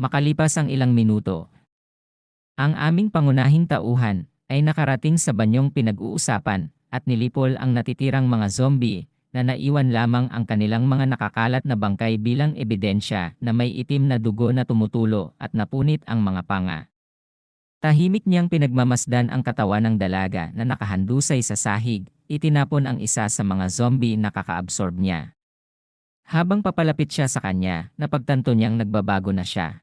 Makalipas ang ilang minuto, ang aming pangunahing tauhan ay nakarating sa banyong pinag-uusapan at nilipol ang natitirang mga zombie na naiwan lamang ang kanilang mga nakakalat na bangkay bilang ebidensya na may itim na dugo na tumutulo at napunit ang mga panga. Tahimik niyang pinagmamasdan ang katawan ng dalaga na nakahandusay sa sahig, itinapon ang isa sa mga zombie na kakaabsorb niya. Habang papalapit siya sa kanya, napagtanto niyang nagbabago na siya.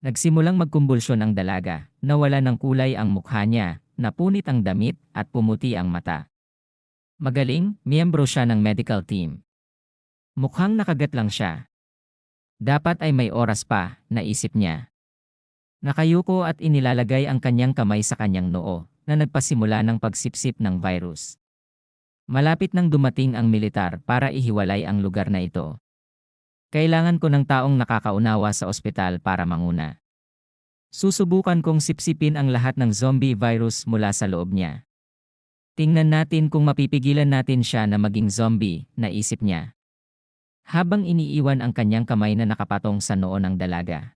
Nagsimulang magkumbulsyon ang dalaga, nawala ng kulay ang mukha niya, napunit ang damit at pumuti ang mata. Magaling, miyembro siya ng medical team. Mukhang nakagat lang siya. Dapat ay may oras pa, naisip niya. Nakayuko at inilalagay ang kanyang kamay sa kanyang noo, na nagpasimula ng pagsipsip ng virus. Malapit nang dumating ang militar para ihiwalay ang lugar na ito. Kailangan ko ng taong nakakaunawa sa ospital para manguna. Susubukan kong sipsipin ang lahat ng zombie virus mula sa loob niya. Tingnan natin kung mapipigilan natin siya na maging zombie, naisip niya. Habang iniiwan ang kanyang kamay na nakapatong sa noo ng dalaga.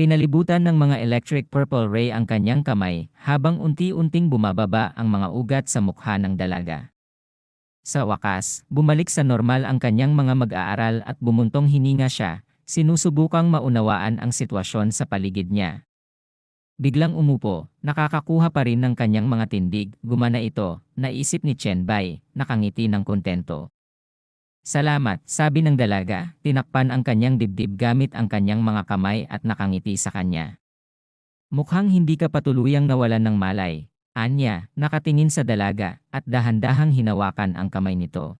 Pinalibutan ng mga electric purple ray ang kanyang kamay habang unti-unting bumababa ang mga ugat sa mukha ng dalaga. Sa wakas, bumalik sa normal ang kanyang mga mag-aaral at bumuntong hininga siya, sinusubukang maunawaan ang sitwasyon sa paligid niya. Biglang umupo, nakakakuha pa rin ng kanyang mga tindig, gumana ito, naisip ni Chen Bai, nakangiti ng kontento. Salamat, sabi ng dalaga, tinakpan ang kanyang dibdib gamit ang kanyang mga kamay at nakangiti sa kanya. Mukhang hindi ka patuluyang nawalan ng malay, Anya, nakatingin sa dalaga, at dahan-dahang hinawakan ang kamay nito.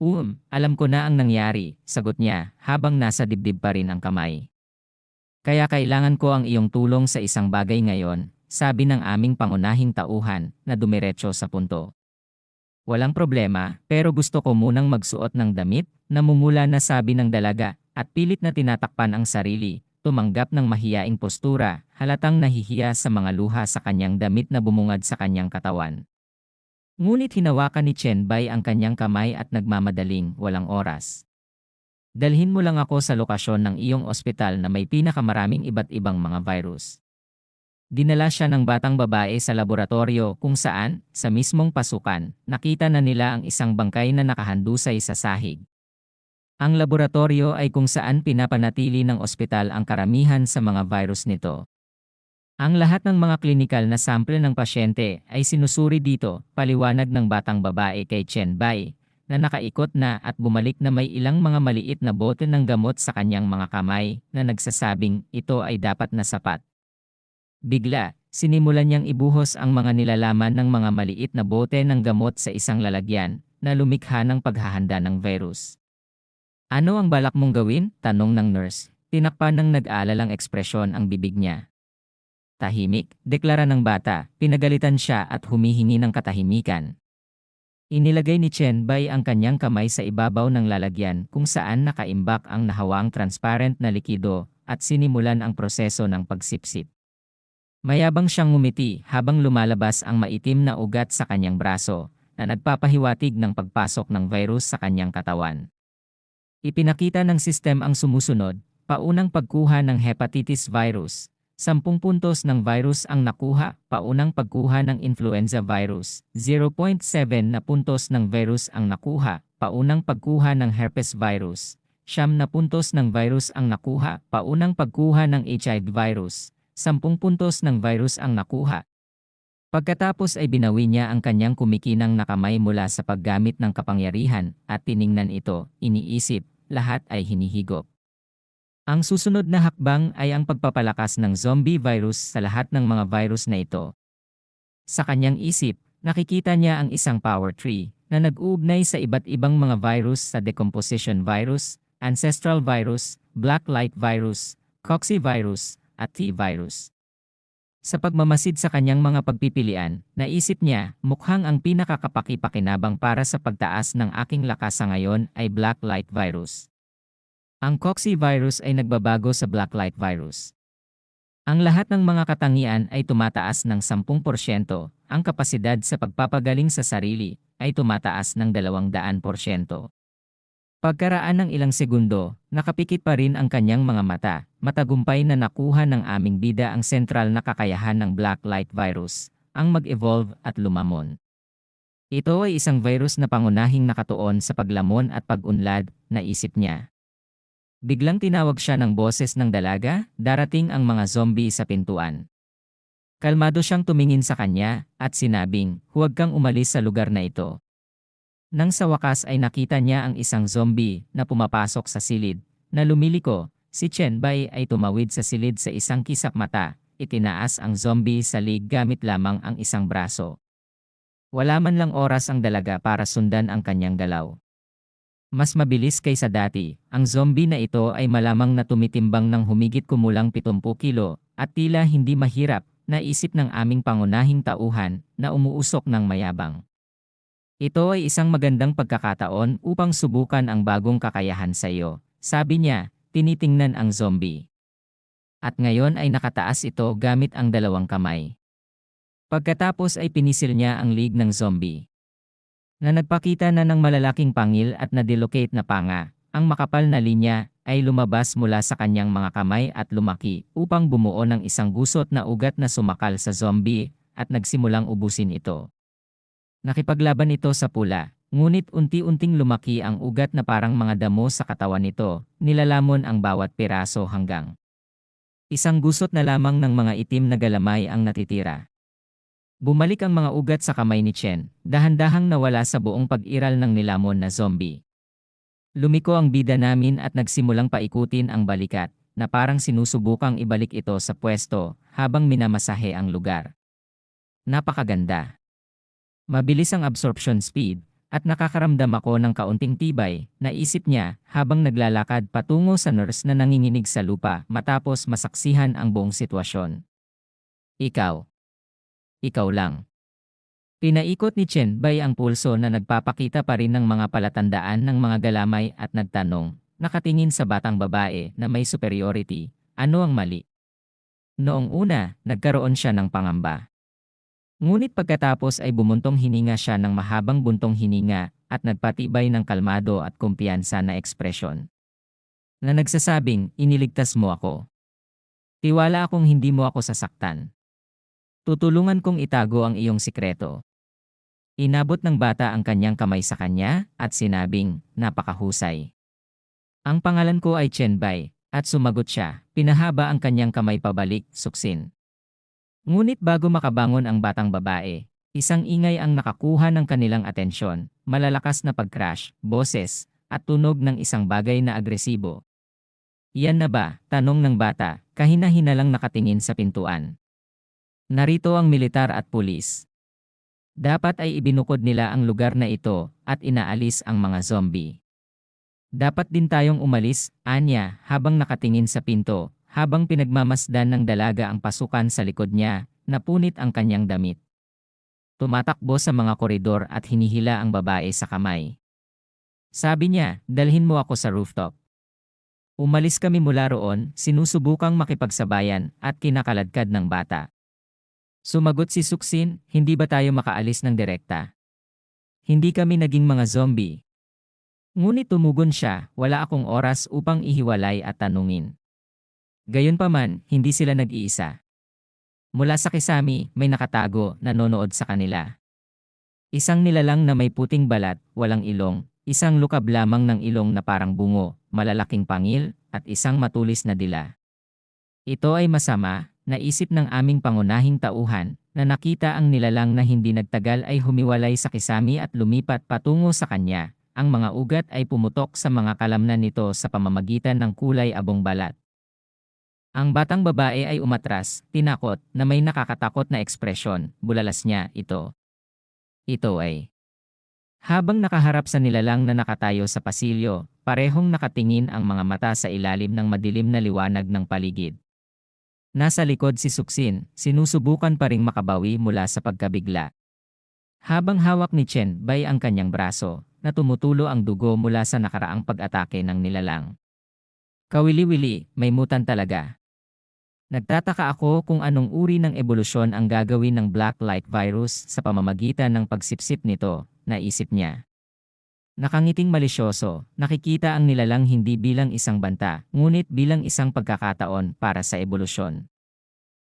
Um, alam ko na ang nangyari, sagot niya, habang nasa dibdib pa rin ang kamay. Kaya kailangan ko ang iyong tulong sa isang bagay ngayon, sabi ng aming pangunahing tauhan, na dumiretso sa punto. Walang problema, pero gusto ko munang magsuot ng damit, namumula na sabi ng dalaga, at pilit na tinatakpan ang sarili, tumanggap ng mahiyaing postura, halatang nahihiya sa mga luha sa kanyang damit na bumungad sa kanyang katawan. Ngunit hinawakan ni Chen Bai ang kanyang kamay at nagmamadaling walang oras. Dalhin mo lang ako sa lokasyon ng iyong ospital na may pinakamaraming iba't ibang mga virus. Dinala siya ng batang babae sa laboratorio kung saan, sa mismong pasukan, nakita na nila ang isang bangkay na nakahandusay sa sahig. Ang laboratorio ay kung saan pinapanatili ng ospital ang karamihan sa mga virus nito. Ang lahat ng mga klinikal na sample ng pasyente ay sinusuri dito, paliwanag ng batang babae kay Chen Bai, na nakaikot na at bumalik na may ilang mga maliit na bote ng gamot sa kanyang mga kamay na nagsasabing ito ay dapat na sapat. Bigla, sinimulan niyang ibuhos ang mga nilalaman ng mga maliit na bote ng gamot sa isang lalagyan na lumikha ng paghahanda ng virus. Ano ang balak mong gawin? Tanong ng nurse. Tinakpan ng nag-aalalang ekspresyon ang bibig niya. Tahimik, deklara ng bata, pinagalitan siya at humihingi ng katahimikan. Inilagay ni Chen Bai ang kanyang kamay sa ibabaw ng lalagyan kung saan nakaimbak ang nahawang transparent na likido at sinimulan ang proseso ng pagsipsip. Mayabang siyang ngumiti habang lumalabas ang maitim na ugat sa kanyang braso na nagpapahiwatig ng pagpasok ng virus sa kanyang katawan. Ipinakita ng sistem ang sumusunod, paunang pagkuha ng hepatitis virus, 10 puntos ng virus ang nakuha, paunang pagkuha ng influenza virus, 0.7 na puntos ng virus ang nakuha, paunang pagkuha ng herpes virus, siyam na puntos ng virus ang nakuha, paunang pagkuha ng HIV virus, 10 puntos ng virus ang nakuha, Pagkatapos ay binawi niya ang kanyang kumikinang nakamay mula sa paggamit ng kapangyarihan at tiningnan ito, iniisip, lahat ay hinihigop. Ang susunod na hakbang ay ang pagpapalakas ng zombie virus sa lahat ng mga virus na ito. Sa kanyang isip, nakikita niya ang isang power tree na nag-uugnay sa iba't ibang mga virus sa decomposition virus, ancestral virus, black light virus, coccivirus, at T-virus. Sa pagmamasid sa kanyang mga pagpipilian, naisip niya, mukhang ang pinakakapakipakinabang para sa pagtaas ng aking lakas sa ngayon ay black light virus. Ang coccivirus ay nagbabago sa black light virus. Ang lahat ng mga katangian ay tumataas ng 10%, ang kapasidad sa pagpapagaling sa sarili ay tumataas ng 200%. Pagkaraan ng ilang segundo, nakapikit pa rin ang kanyang mga mata. Matagumpay na nakuha ng aming bida ang sentral na kakayahan ng Black Light Virus, ang mag-evolve at lumamon. Ito ay isang virus na pangunahing nakatuon sa paglamon at pag-unlad, naisip niya. Biglang tinawag siya ng boses ng dalaga, darating ang mga zombie sa pintuan. Kalmado siyang tumingin sa kanya at sinabing, huwag kang umalis sa lugar na ito. Nang sa wakas ay nakita niya ang isang zombie na pumapasok sa silid, na lumiliko, si Chen Bai ay tumawid sa silid sa isang kisap mata, itinaas ang zombie sa lig gamit lamang ang isang braso. Wala man lang oras ang dalaga para sundan ang kanyang galaw. Mas mabilis kaysa dati, ang zombie na ito ay malamang na tumitimbang ng humigit kumulang 70 kilo at tila hindi mahirap naisip ng aming pangunahing tauhan na umuusok ng mayabang. Ito ay isang magandang pagkakataon upang subukan ang bagong kakayahan sa iyo, sabi niya, tinitingnan ang zombie. At ngayon ay nakataas ito gamit ang dalawang kamay. Pagkatapos ay pinisil niya ang lig ng zombie. Na nagpakita na ng malalaking pangil at na-delocate na panga, ang makapal na linya ay lumabas mula sa kanyang mga kamay at lumaki upang bumuo ng isang gusot na ugat na sumakal sa zombie at nagsimulang ubusin ito. Nakipaglaban ito sa pula, ngunit unti-unting lumaki ang ugat na parang mga damo sa katawan nito, nilalamon ang bawat piraso hanggang. Isang gusot na lamang ng mga itim na galamay ang natitira. Bumalik ang mga ugat sa kamay ni Chen, dahan-dahang nawala sa buong pag-iral ng nilamon na zombie. Lumiko ang bida namin at nagsimulang paikutin ang balikat, na parang sinusubukang ibalik ito sa pwesto habang minamasahe ang lugar. Napakaganda. Mabilis ang absorption speed, at nakakaramdam ako ng kaunting tibay, naisip niya habang naglalakad patungo sa nurse na nanginginig sa lupa matapos masaksihan ang buong sitwasyon. Ikaw. Ikaw lang. Pinaikot ni Chen Bai ang pulso na nagpapakita pa rin ng mga palatandaan ng mga galamay at nagtanong, nakatingin sa batang babae na may superiority, ano ang mali? Noong una, nagkaroon siya ng pangamba. Ngunit pagkatapos ay bumuntong hininga siya ng mahabang buntong hininga at nagpatibay ng kalmado at kumpiyansa na ekspresyon. Na nagsasabing, iniligtas mo ako. Tiwala akong hindi mo ako sasaktan. Tutulungan kong itago ang iyong sikreto. Inabot ng bata ang kanyang kamay sa kanya at sinabing, napakahusay. Ang pangalan ko ay Chen Bai, at sumagot siya, pinahaba ang kanyang kamay pabalik, suksin. Ngunit bago makabangon ang batang babae, isang ingay ang nakakuha ng kanilang atensyon, malalakas na pag-crash, boses, at tunog ng isang bagay na agresibo. Iyan na ba? Tanong ng bata, kahina-hina lang nakatingin sa pintuan. Narito ang militar at pulis. Dapat ay ibinukod nila ang lugar na ito at inaalis ang mga zombie. Dapat din tayong umalis, anya, habang nakatingin sa pinto, habang pinagmamasdan ng dalaga ang pasukan sa likod niya, napunit ang kanyang damit. Tumatakbo sa mga koridor at hinihila ang babae sa kamay. Sabi niya, dalhin mo ako sa rooftop. Umalis kami mula roon, sinusubukang makipagsabayan at kinakaladkad ng bata. Sumagot si Suksin, hindi ba tayo makaalis ng direkta? Hindi kami naging mga zombie. Ngunit tumugon siya, wala akong oras upang ihiwalay at tanungin. Gayunpaman, hindi sila nag-iisa. Mula sa kisami, may nakatago, nanonood sa kanila. Isang nilalang na may puting balat, walang ilong, isang lukab lamang ng ilong na parang bungo, malalaking pangil, at isang matulis na dila. Ito ay masama, naisip ng aming pangunahing tauhan, na nakita ang nilalang na hindi nagtagal ay humiwalay sa kisami at lumipat patungo sa kanya. Ang mga ugat ay pumutok sa mga kalamnan nito sa pamamagitan ng kulay abong balat. Ang batang babae ay umatras, tinakot, na may nakakatakot na ekspresyon, bulalas niya, ito. Ito ay. Habang nakaharap sa nilalang na nakatayo sa pasilyo, parehong nakatingin ang mga mata sa ilalim ng madilim na liwanag ng paligid. Nasa likod si Suksin, sinusubukan pa ring makabawi mula sa pagkabigla. Habang hawak ni Chen Bai ang kanyang braso, na tumutulo ang dugo mula sa nakaraang pag-atake ng nilalang. Kawili-wili, may mutan talaga. Nagtataka ako kung anong uri ng ebolusyon ang gagawin ng Black Light Virus sa pamamagitan ng pagsipsip nito, naisip niya. Nakangiting malisyoso, nakikita ang nilalang hindi bilang isang banta, ngunit bilang isang pagkakataon para sa ebolusyon.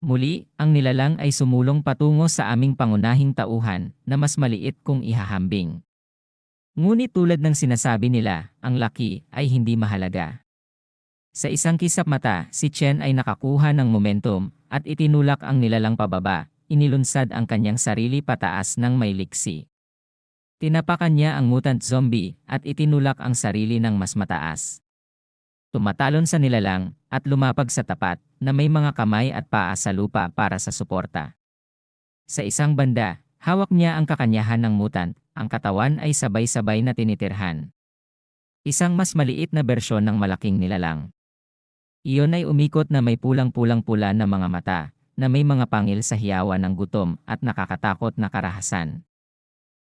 Muli, ang nilalang ay sumulong patungo sa aming pangunahing tauhan na mas maliit kung ihahambing. Ngunit tulad ng sinasabi nila, ang laki ay hindi mahalaga. Sa isang kisap mata, si Chen ay nakakuha ng momentum at itinulak ang nilalang pababa, inilunsad ang kanyang sarili pataas ng may liksi. Tinapakan niya ang mutant zombie at itinulak ang sarili ng mas mataas. Tumatalon sa nilalang at lumapag sa tapat na may mga kamay at paa sa lupa para sa suporta. Sa isang banda, hawak niya ang kakanyahan ng mutant, ang katawan ay sabay-sabay na tinitirhan. Isang mas maliit na bersyon ng malaking nilalang. Iyon ay umikot na may pulang-pulang pula na mga mata, na may mga pangil sa hiyawan ng gutom at nakakatakot na karahasan.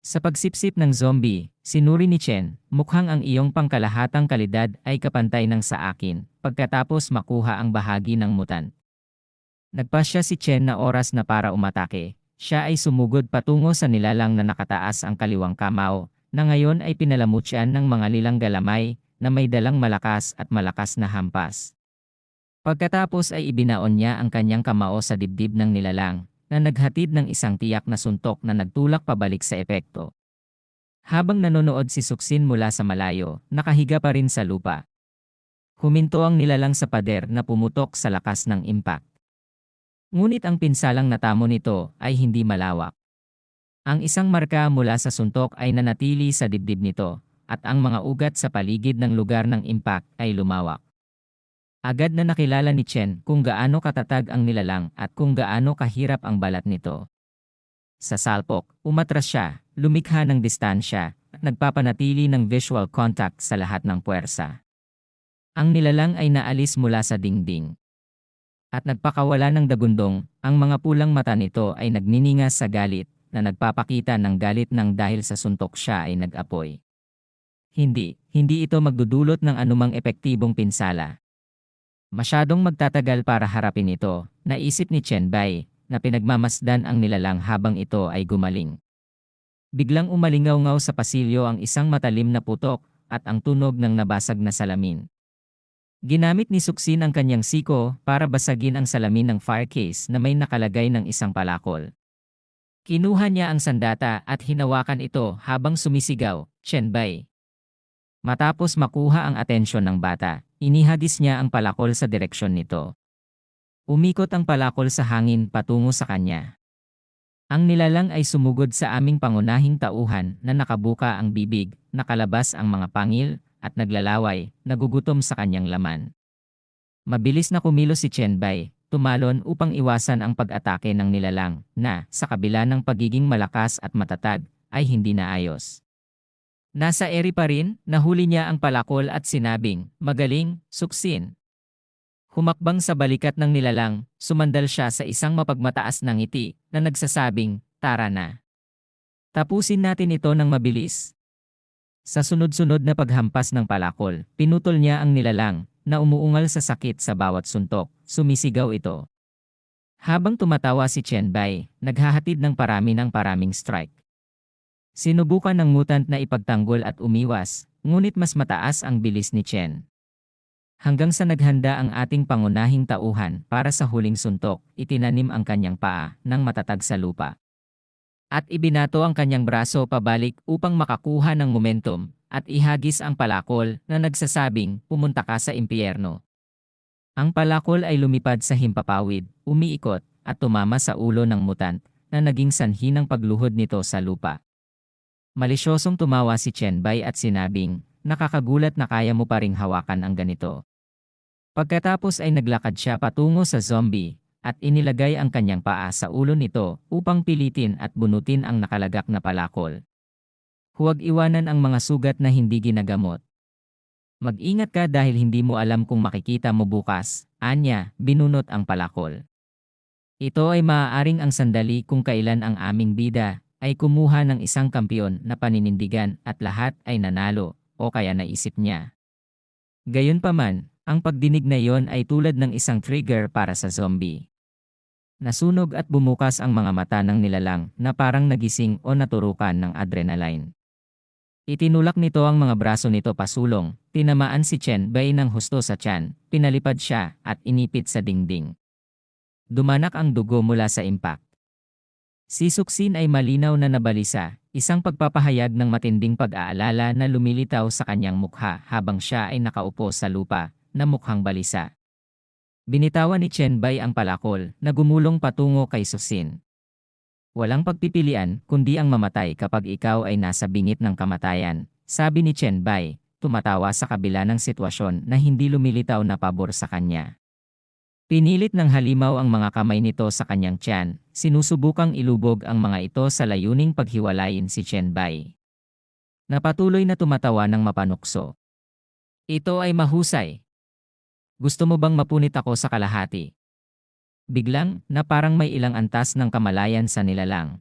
Sa pagsipsip ng zombie, sinuri ni Chen, mukhang ang iyong pangkalahatang kalidad ay kapantay ng sa akin, pagkatapos makuha ang bahagi ng mutant. Nagpasya si Chen na oras na para umatake. Siya ay sumugod patungo sa nilalang na nakataas ang kaliwang kamao, na ngayon ay pinalamutyan ng mga lilang galamay na may dalang malakas at malakas na hampas. Pagkatapos ay ibinaon niya ang kanyang kamao sa dibdib ng nilalang, na naghatid ng isang tiyak na suntok na nagtulak pabalik sa epekto. Habang nanonood si Suksin mula sa malayo, nakahiga pa rin sa lupa. Huminto ang nilalang sa pader na pumutok sa lakas ng impact. Ngunit ang pinsalang natamo nito ay hindi malawak. Ang isang marka mula sa suntok ay nanatili sa dibdib nito, at ang mga ugat sa paligid ng lugar ng impact ay lumawak. Agad na nakilala ni Chen kung gaano katatag ang nilalang at kung gaano kahirap ang balat nito. Sa salpok, umatras siya, lumikha ng distansya, at nagpapanatili ng visual contact sa lahat ng puwersa. Ang nilalang ay naalis mula sa dingding. At nagpakawala ng dagundong, ang mga pulang mata nito ay nagniningas sa galit na nagpapakita ng galit ng dahil sa suntok siya ay nag-apoy. Hindi, hindi ito magdudulot ng anumang epektibong pinsala. Masyadong magtatagal para harapin ito, naisip ni Chen Bai, na pinagmamasdan ang nilalang habang ito ay gumaling. Biglang umalingaw-ngaw sa pasilyo ang isang matalim na putok at ang tunog ng nabasag na salamin. Ginamit ni Suksin ang kanyang siko para basagin ang salamin ng firecase na may nakalagay ng isang palakol. Kinuha niya ang sandata at hinawakan ito habang sumisigaw, Chen Bai. Matapos makuha ang atensyon ng bata, Inihagis niya ang palakol sa direksyon nito. Umikot ang palakol sa hangin patungo sa kanya. Ang nilalang ay sumugod sa aming pangunahing tauhan na nakabuka ang bibig, nakalabas ang mga pangil, at naglalaway, nagugutom sa kanyang laman. Mabilis na kumilos si Chen Bai, tumalon upang iwasan ang pag-atake ng nilalang na, sa kabila ng pagiging malakas at matatag, ay hindi naayos. Nasa eri pa rin, nahuli niya ang palakol at sinabing, magaling, suksin. Humakbang sa balikat ng nilalang, sumandal siya sa isang mapagmataas na ngiti na nagsasabing, tara na. Tapusin natin ito ng mabilis. Sa sunod-sunod na paghampas ng palakol, pinutol niya ang nilalang na umuungal sa sakit sa bawat suntok, sumisigaw ito. Habang tumatawa si Chen Bai, naghahatid ng parami ng paraming strike. Sinubukan ng mutant na ipagtanggol at umiwas, ngunit mas mataas ang bilis ni Chen. Hanggang sa naghanda ang ating pangunahing tauhan para sa huling suntok, itinanim ang kanyang paa ng matatag sa lupa. At ibinato ang kanyang braso pabalik upang makakuha ng momentum at ihagis ang palakol na nagsasabing pumunta ka sa impyerno. Ang palakol ay lumipad sa himpapawid, umiikot, at tumama sa ulo ng mutant na naging sanhi ng pagluhod nito sa lupa. Malisyosong tumawa si Chen Bai at sinabing, nakakagulat na kaya mo pa ring hawakan ang ganito. Pagkatapos ay naglakad siya patungo sa zombie, at inilagay ang kanyang paa sa ulo nito upang pilitin at bunutin ang nakalagak na palakol. Huwag iwanan ang mga sugat na hindi ginagamot. Mag-ingat ka dahil hindi mo alam kung makikita mo bukas, anya, binunot ang palakol. Ito ay maaaring ang sandali kung kailan ang aming bida, ay kumuha ng isang kampiyon na paninindigan at lahat ay nanalo o kaya naisip niya. Gayunpaman, ang pagdinig na iyon ay tulad ng isang trigger para sa zombie. Nasunog at bumukas ang mga mata ng nilalang na parang nagising o naturukan ng adrenaline. Itinulak nito ang mga braso nito pasulong, tinamaan si Chen Bai ng husto sa tiyan, pinalipad siya at inipit sa dingding. Dumanak ang dugo mula sa impact. Si Suksin ay malinaw na nabalisa, isang pagpapahayag ng matinding pag-aalala na lumilitaw sa kanyang mukha habang siya ay nakaupo sa lupa, na mukhang balisa. Binitawan ni Chen Bai ang palakol na gumulong patungo kay Susin. Walang pagpipilian kundi ang mamatay kapag ikaw ay nasa bingit ng kamatayan, sabi ni Chen Bai, tumatawa sa kabila ng sitwasyon na hindi lumilitaw na pabor sa kanya. Pinilit ng halimaw ang mga kamay nito sa kanyang tiyan, sinusubukang ilubog ang mga ito sa layuning paghiwalayin si Chen Bai. Napatuloy na tumatawa ng mapanukso. Ito ay mahusay. Gusto mo bang mapunit ako sa kalahati? Biglang, na parang may ilang antas ng kamalayan sa nilalang.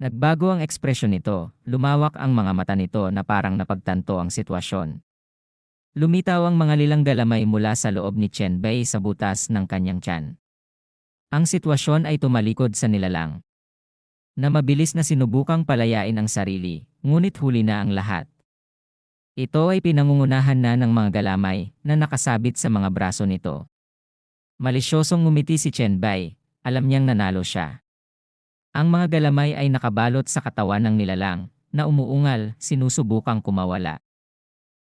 Nagbago ang ekspresyon nito, lumawak ang mga mata nito na parang napagtanto ang sitwasyon. Lumitaw ang mga lilang galamay mula sa loob ni Chen Bei sa butas ng kanyang tiyan. Ang sitwasyon ay tumalikod sa nilalang. Na mabilis na sinubukang palayain ang sarili, ngunit huli na ang lahat. Ito ay pinangungunahan na ng mga galamay na nakasabit sa mga braso nito. Malisyosong ngumiti si Chen Bai, alam niyang nanalo siya. Ang mga galamay ay nakabalot sa katawan ng nilalang, na umuungal, sinusubukang kumawala.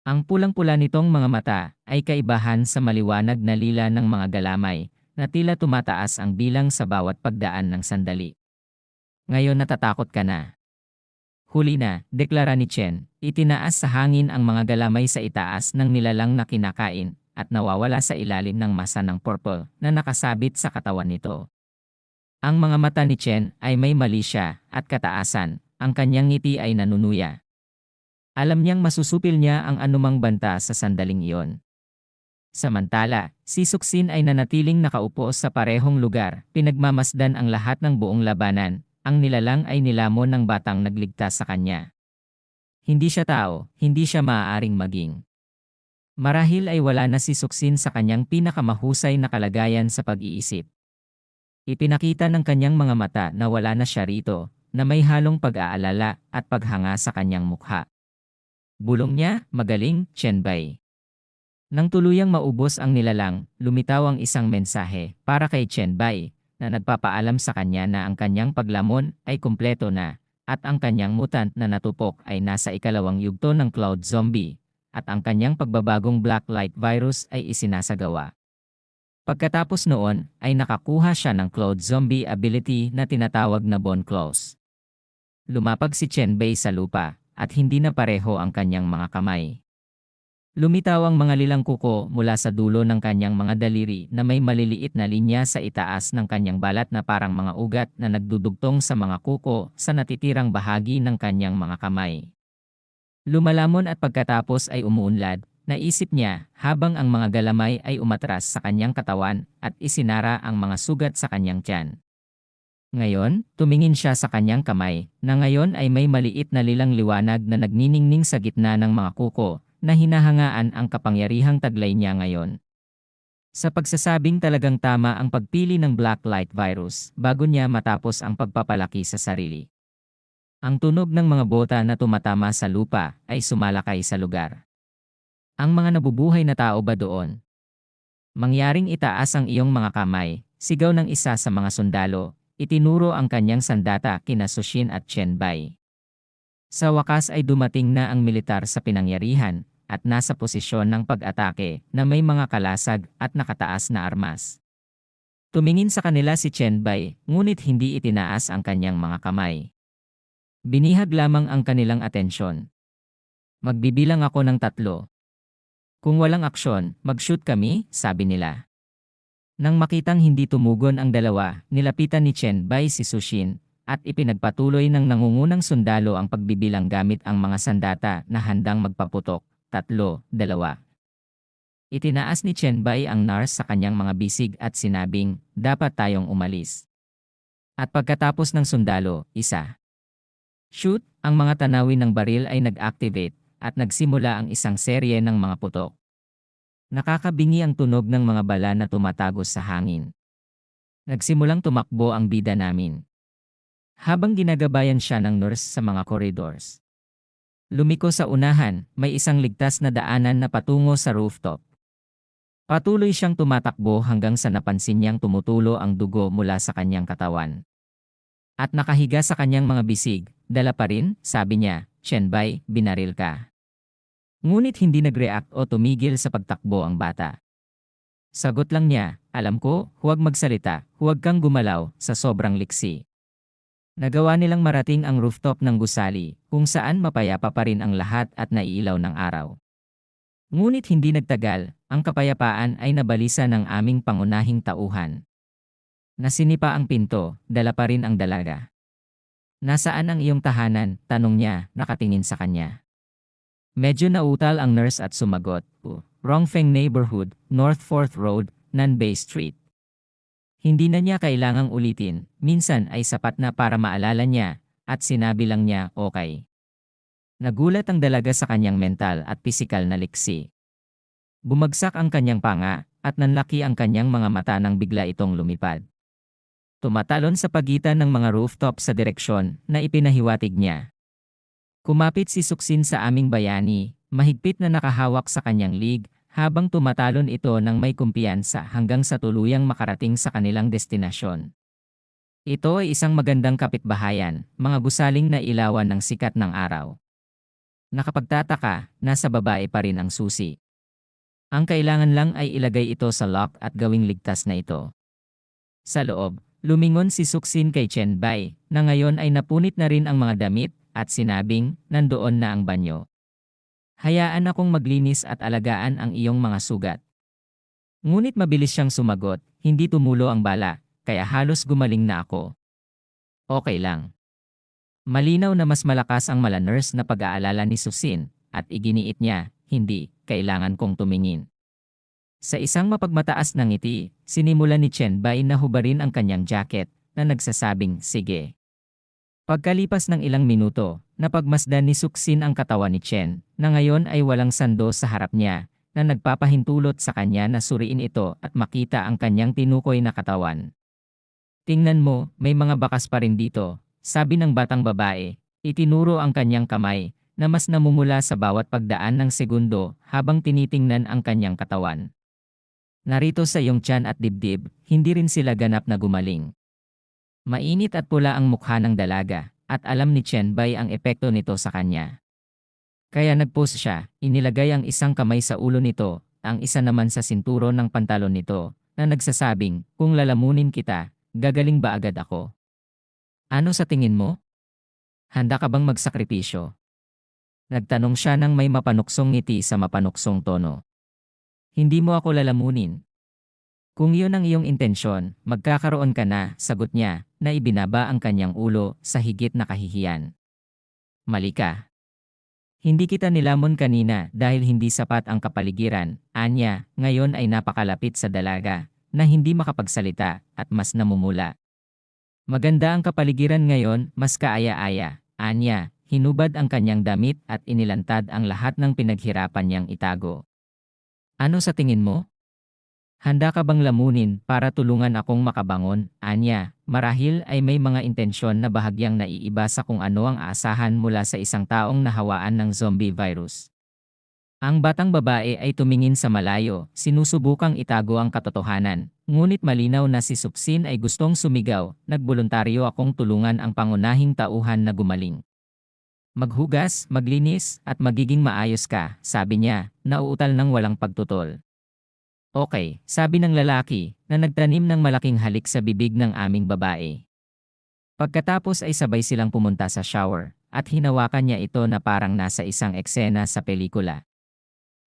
Ang pulang-pula nitong mga mata ay kaibahan sa maliwanag na lila ng mga galamay, na tila tumataas ang bilang sa bawat pagdaan ng sandali. Ngayon natatakot ka na. Huli na, deklara ni Chen, itinaas sa hangin ang mga galamay sa itaas ng nilalang na kinakain at nawawala sa ilalim ng masa ng purple na nakasabit sa katawan nito. Ang mga mata ni Chen ay may mali at kataasan, ang kanyang ngiti ay nanunuya. Alam niyang masusupil niya ang anumang banta sa sandaling iyon. Samantala, si Suksin ay nanatiling nakaupo sa parehong lugar, pinagmamasdan ang lahat ng buong labanan, ang nilalang ay nilamon ng batang nagligtas sa kanya. Hindi siya tao, hindi siya maaaring maging. Marahil ay wala na si Suksin sa kanyang pinakamahusay na kalagayan sa pag-iisip. Ipinakita ng kanyang mga mata na wala na siya rito, na may halong pag-aalala at paghanga sa kanyang mukha. Bulong niya, magaling, Chenbei. Nang tuluyang maubos ang nilalang, lumitaw ang isang mensahe para kay Chenbei, na nagpapaalam sa kanya na ang kanyang paglamon ay kumpleto na, at ang kanyang mutant na natupok ay nasa ikalawang yugto ng Cloud Zombie, at ang kanyang pagbabagong Black Light Virus ay isinasagawa. Pagkatapos noon, ay nakakuha siya ng Cloud Zombie ability na tinatawag na Bone Claws. Lumapag si Chen Bei sa lupa, at hindi na pareho ang kanyang mga kamay. Lumitaw ang mga lilang kuko mula sa dulo ng kanyang mga daliri na may maliliit na linya sa itaas ng kanyang balat na parang mga ugat na nagdudugtong sa mga kuko sa natitirang bahagi ng kanyang mga kamay. Lumalamon at pagkatapos ay umuunlad, naisip niya habang ang mga galamay ay umatras sa kanyang katawan at isinara ang mga sugat sa kanyang tiyan. Ngayon, tumingin siya sa kanyang kamay, na ngayon ay may maliit na lilang liwanag na nagniningning sa gitna ng mga kuko na hinahangaan ang kapangyarihang taglay niya ngayon. Sa pagsasabing talagang tama ang pagpili ng Black Light Virus bago niya matapos ang pagpapalaki sa sarili. Ang tunog ng mga bota na tumatama sa lupa ay sumalakay sa lugar. Ang mga nabubuhay na tao ba doon? Mangyaring itaas ang iyong mga kamay, sigaw ng isa sa mga sundalo, itinuro ang kanyang sandata kina Sushin at Chen Bai. Sa wakas ay dumating na ang militar sa pinangyarihan, at nasa posisyon ng pag-atake na may mga kalasag at nakataas na armas. Tumingin sa kanila si Chen Bai, ngunit hindi itinaas ang kanyang mga kamay. Binihag lamang ang kanilang atensyon. Magbibilang ako ng tatlo. Kung walang aksyon, mag-shoot kami, sabi nila. Nang makitang hindi tumugon ang dalawa, nilapitan ni Chen Bai si Sushin, at ipinagpatuloy ng nangungunang sundalo ang pagbibilang gamit ang mga sandata na handang magpaputok tatlo, dalawa. Itinaas ni Chen Bai ang NARS sa kanyang mga bisig at sinabing, dapat tayong umalis. At pagkatapos ng sundalo, isa. Shoot, ang mga tanawin ng baril ay nag-activate at nagsimula ang isang serye ng mga putok. Nakakabingi ang tunog ng mga bala na tumatagos sa hangin. Nagsimulang tumakbo ang bida namin. Habang ginagabayan siya ng nurse sa mga corridors. lumiko sa unahan, may isang ligtas na daanan na patungo sa rooftop. Patuloy siyang tumatakbo hanggang sa napansin niyang tumutulo ang dugo mula sa kanyang katawan. At nakahiga sa kanyang mga bisig, dala pa rin, sabi niya, Shenbai, binaril ka. Ngunit hindi nag-react o tumigil sa pagtakbo ang bata. Sagot lang niya, alam ko, huwag magsalita, huwag kang gumalaw, sa sobrang liksi. Nagawa nilang marating ang rooftop ng gusali, kung saan mapayapa pa rin ang lahat at naiilaw ng araw. Ngunit hindi nagtagal, ang kapayapaan ay nabalisa ng aming pangunahing tauhan. Nasinipa ang pinto, dala pa rin ang dalaga. Nasaan ang iyong tahanan? Tanong niya, nakatingin sa kanya. Medyo nautal ang nurse at sumagot, Rongfeng Neighborhood, North 4th Road, Nanbay Street. Hindi na niya kailangang ulitin, minsan ay sapat na para maalala niya, at sinabi lang niya, okay. Nagulat ang dalaga sa kanyang mental at pisikal na liksi. Bumagsak ang kanyang panga at nanlaki ang kanyang mga mata nang bigla itong lumipad. Tumatalon sa pagitan ng mga rooftop sa direksyon na ipinahiwatig niya. Kumapit si Suksin sa aming bayani, mahigpit na nakahawak sa kanyang lig habang tumatalon ito ng may kumpiyansa hanggang sa tuluyang makarating sa kanilang destinasyon. Ito ay isang magandang kapitbahayan, mga gusaling na ilawan ng sikat ng araw. Nakapagtataka, nasa babae pa rin ang susi. Ang kailangan lang ay ilagay ito sa lock at gawing ligtas na ito. Sa loob, lumingon si Suksin kay Chen Bai, na ngayon ay napunit na rin ang mga damit, at sinabing, nandoon na ang banyo. Hayaan akong maglinis at alagaan ang iyong mga sugat. Ngunit mabilis siyang sumagot, hindi tumulo ang bala, kaya halos gumaling na ako. Okay lang. Malinaw na mas malakas ang mala nurse na pag-aalala ni Susin at iginiit niya, hindi, kailangan kong tumingin. Sa isang mapagmataas na ngiti, sinimula ni Chen Bai na hubarin ang kanyang jacket na nagsasabing, sige. Pagkalipas ng ilang minuto, napagmasdan ni Suksin ang katawan ni Chen, na ngayon ay walang sando sa harap niya, na nagpapahintulot sa kanya na suriin ito at makita ang kanyang tinukoy na katawan. Tingnan mo, may mga bakas pa rin dito, sabi ng batang babae, itinuro ang kanyang kamay, na mas namumula sa bawat pagdaan ng segundo habang tinitingnan ang kanyang katawan. Narito sa iyong tiyan at dibdib, hindi rin sila ganap na gumaling. Mainit at pula ang mukha ng dalaga, at alam ni Chen Bai ang epekto nito sa kanya. Kaya nagpose siya, inilagay ang isang kamay sa ulo nito, ang isa naman sa sinturo ng pantalon nito, na nagsasabing, kung lalamunin kita, gagaling ba agad ako? Ano sa tingin mo? Handa ka bang magsakripisyo? Nagtanong siya ng may mapanuksong ngiti sa mapanuksong tono. Hindi mo ako lalamunin. Kung iyon ang iyong intensyon, magkakaroon ka na, sagot niya, na ibinaba ang kanyang ulo sa higit na kahihiyan. Mali ka. Hindi kita nilamon kanina dahil hindi sapat ang kapaligiran, anya, ngayon ay napakalapit sa dalaga, na hindi makapagsalita at mas namumula. Maganda ang kapaligiran ngayon, mas kaaya-aya. Anya, hinubad ang kanyang damit at inilantad ang lahat ng pinaghirapan niyang itago. Ano sa tingin mo? Handa ka bang lamunin para tulungan akong makabangon? Anya, marahil ay may mga intensyon na bahagyang naiiba sa kung ano ang aasahan mula sa isang taong nahawaan ng zombie virus. Ang batang babae ay tumingin sa malayo, sinusubukang itago ang katotohanan, ngunit malinaw na si Supsin ay gustong sumigaw, nagboluntaryo akong tulungan ang pangunahing tauhan na gumaling. Maghugas, maglinis, at magiging maayos ka, sabi niya, nauutal ng walang pagtutol. Okay, sabi ng lalaki, na nagtanim ng malaking halik sa bibig ng aming babae. Pagkatapos ay sabay silang pumunta sa shower, at hinawakan niya ito na parang nasa isang eksena sa pelikula.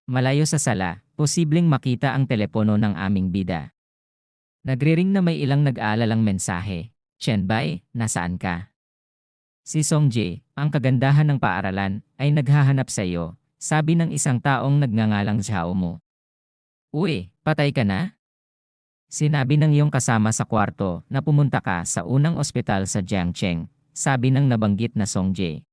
Malayo sa sala, posibleng makita ang telepono ng aming bida. Nagriring na may ilang nag-aalalang mensahe. Chen Bai, nasaan ka? Si Song Ji, ang kagandahan ng paaralan, ay naghahanap sa iyo, sabi ng isang taong nagngangalang Zhao mo. Uy, patay ka na? Sinabi ng iyong kasama sa kwarto na pumunta ka sa unang ospital sa Jiangcheng, sabi ng nabanggit na Song Ji.